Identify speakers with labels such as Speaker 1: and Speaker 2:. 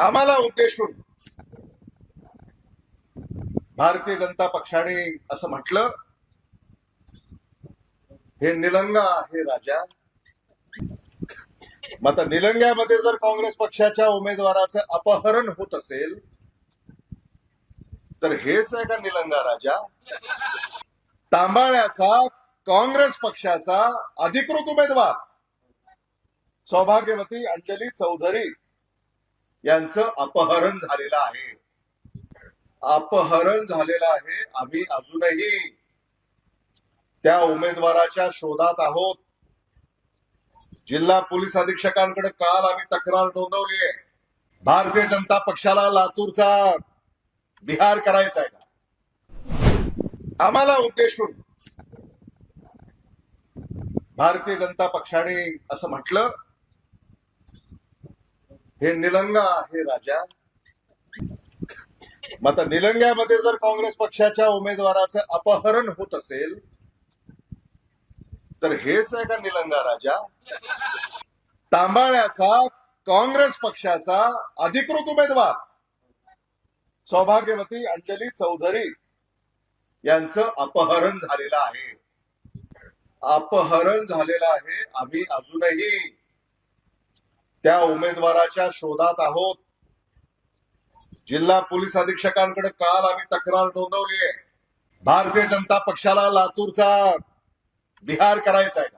Speaker 1: आम्हाला उद्देशून भारतीय जनता पक्षाने असं म्हटलं हे निलंगा आहे राजा. मग आता निलंग्यामध्ये जर काँग्रेस पक्षाच्या उमेदवाराचं अपहरण होत असेल तर हेच आहे का निलंगा राजा? तांबाळ्याचा काँग्रेस पक्षाचा अधिकृत उमेदवार सौभाग्यवती अंजली चौधरी. यांचं अपहरण झालेलं आहे. अपहरण झालेलं आहे आम्ही अजूनही. त्या उमेदवाराच्या शोधात आहोत. जिल्हा पोलीस अधीक्षकांकडे काल आम्ही तक्रार नोंदवली आहे. भारतीय जनता पक्षाला लातूरचा बिहार करायचा आहे. का आम्हाला उद्देशून भारतीय जनता पक्षाने असं म्हटलं. हे निलंगा आहे राजा. मग आता निलंग्यामध्ये जर काँग्रेस पक्षाच्या उमेदवाराचं अपहरण होत असेल तर हेच आहे का निलंगा राजा? तांबाळ्याचा काँग्रेस पक्षाचा अधिकृत उमेदवार सौभाग्यवती अंजली चौधरी यांचं अपहरण झालेलं आहे. अपहरण झालेलं आहे आम्ही अजूनही. त्या उमेदवाराच्या शोधात आहोत. जिल्हा पोलीस अधीक्षकांकडे काल आम्ही तक्रार नोंदवली आहे. भारतीय जनता पक्षाला लातूरचा बिहार करायचा आहे.